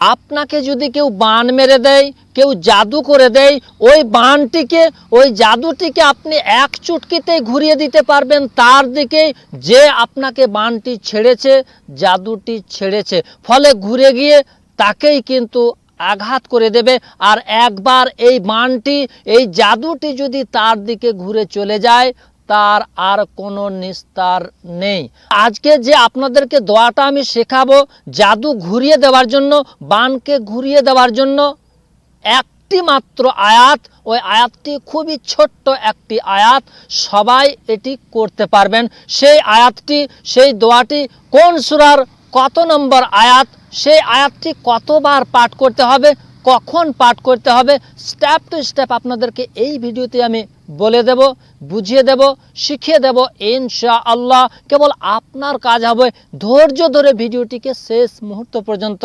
আপনাকে যদি কেউ বান মেরে দেয়, কেউ জাদু করে দেয়, ওই বানটিকে, ওই জাদুটিকে আপনি এক চুটকিতেই ঘুরিয়ে দিতে পারবেন, তার দিকে যে আপনাকে বানটি ছেড়েছে, জাদুটি ছেড়েছে। ফলে ঘুরে গিয়ে তাকেই কিন্তু আঘাত করে দেবে। আর একবার এই বানটি, এই জাদুটি যদি তার দিকে ঘুরে চলে যায় তার আর কোনো নিস্তার নেই। আজকে যে আপনাদেরকে দোয়াটা আমি শেখাবো, জাদু ঘুরিয়ে দেওয়ার জন্য, বানকে ঘুরিয়ে দেওয়ার জন্য, একটি মাত্র আয়াত, ওই আয়াতটি খুবই ছোট্ট একটি আয়াত, সবাই এটি করতে পারবেন। সেই আয়াতটি, সেই দোয়াটি কোন সুরার কত নম্বর আয়াত, সেই আয়াতটি কতবার পাঠ করতে হবে কখন পাঠ করতে হবে? স্টেপ টু স্টেপ আপনাদেরকে এই ভিডিওতে আমি বলে দেব, বুঝিয়ে দেব, শিখিয়ে দেব ইনশা আল্লাহ কেবল আপনার কাজ হবে ধৈর্য ধরে ভিডিওটিকে শেষ মুহূর্ত পর্যন্ত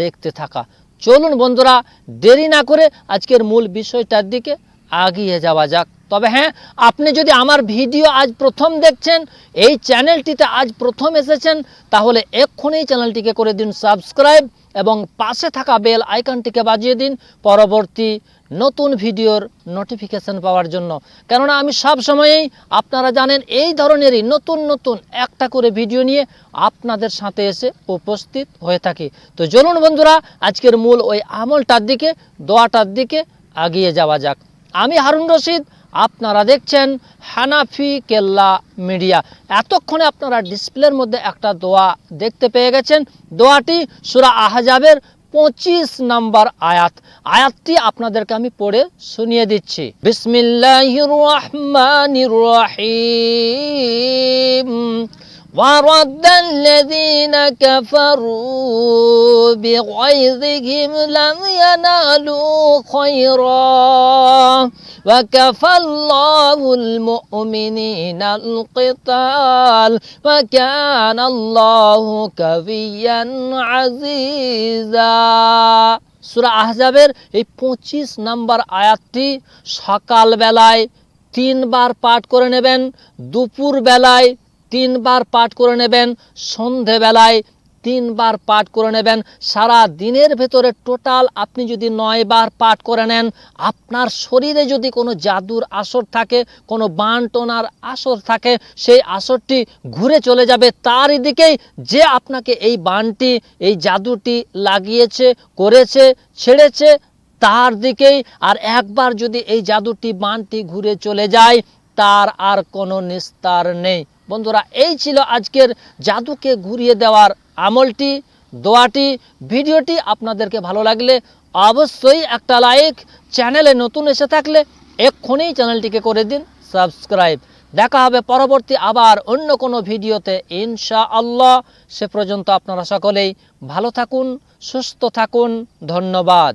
দেখতে থাকা। চলুন বন্ধুরা, দেরি না করে আজকের মূল বিষয়টার দিকে আগিয়ে যাওয়া যাক। তবে হ্যাঁ আপনি যদি আমার ভিডিও আজ প্রথম দেখছেন, এই চ্যানেলটিতে আজ প্রথম এসেছেন, তাহলে এক্ষুনি চ্যানেলটিকে করে দিন সাবস্ক্রাইব এবং পাশে থাকা বেল আইকনটিকে বাজিয়ে দিন পরবর্তী নতুন ভিডিওর নোটিফিকেশন পাওয়ার জন্য। কেননা আমি সব সময়েই, আপনারা জানেন, এই ধরনেরই নতুন নতুন একটা করে ভিডিও নিয়ে আপনাদের সাথে এসে উপস্থিত হয়ে থাকি। তো চলুন বন্ধুরা, আজকের মূল ওই আমলটার দিকে, দোয়াটার দিকে আগিয়ে যাওয়া যাক। আমি হারুন রশিদ আপনারা দেখছেন হানাফি কেল্লা মিডিয়া। এতক্ষণে আপনারা ডিসপ্লের মধ্যে একটা দোয়া দেখতে পেয়ে গেছেন। দোয়াটি সুরা আহজাবের পঁচিশ নাম্বার আয়াত। আয়াতটি আপনাদেরকে আমি পড়ে শুনিয়ে দিচ্ছি। বিসমিল্লাহ রহিম। ورد الذين كفروا بغيظهم لم ينالوا خيرا وكفى الله المؤمنين القتال وكان الله كفيا عزيزا সুরা আহজাবের এই পঁচিশ নাম্বার আয়াতটি সকালবেলায় তিনবার পাঠ করে নেবেন দুপুর বেলায় তিনবার পাঠ করে নেবেন, সন্ধেবেলায় তিনবার পাঠ করে নেবেন। সারা দিনের ভেতরে টোটাল আপনি যদি নয়বার পাঠ করে নেন, আপনার শরীরে যদি কোনো জাদুর আসর থাকে, কোনো বান টোনার আসর থাকে, সেই আসরটি ঘুরে চলে যাবে। তারই দিকেই যে আপনাকে এই বানটি, এই জাদুটি লাগিয়েছে, করেছে, ছেড়েছে, তার দিকেই আর একবার যদি এই জাদুটি বানটি ঘুরে চলে যায়, তার আর কোনো নিস্তার নেই। বন্ধুরা, এই ছিল আজকের জাদুকে ঘুরিয়ে দেওয়ার আমলটি, দোয়াটি, ভিডিওটি। আপনাদেরকে ভালো লাগলে অবশ্যই একটা লাইক, চ্যানেলে নতুন এসে থাকলে এক্ষুনি চ্যানেলটিকে করে দিন, সাবস্ক্রাইব। দেখা হবে পরবর্তী আবার অন্য কোনো ভিডিওতে ইনশা আল্লাহ সে পর্যন্ত আপনারা সকলেই ভালো থাকুন, সুস্থ থাকুন। ধন্যবাদ।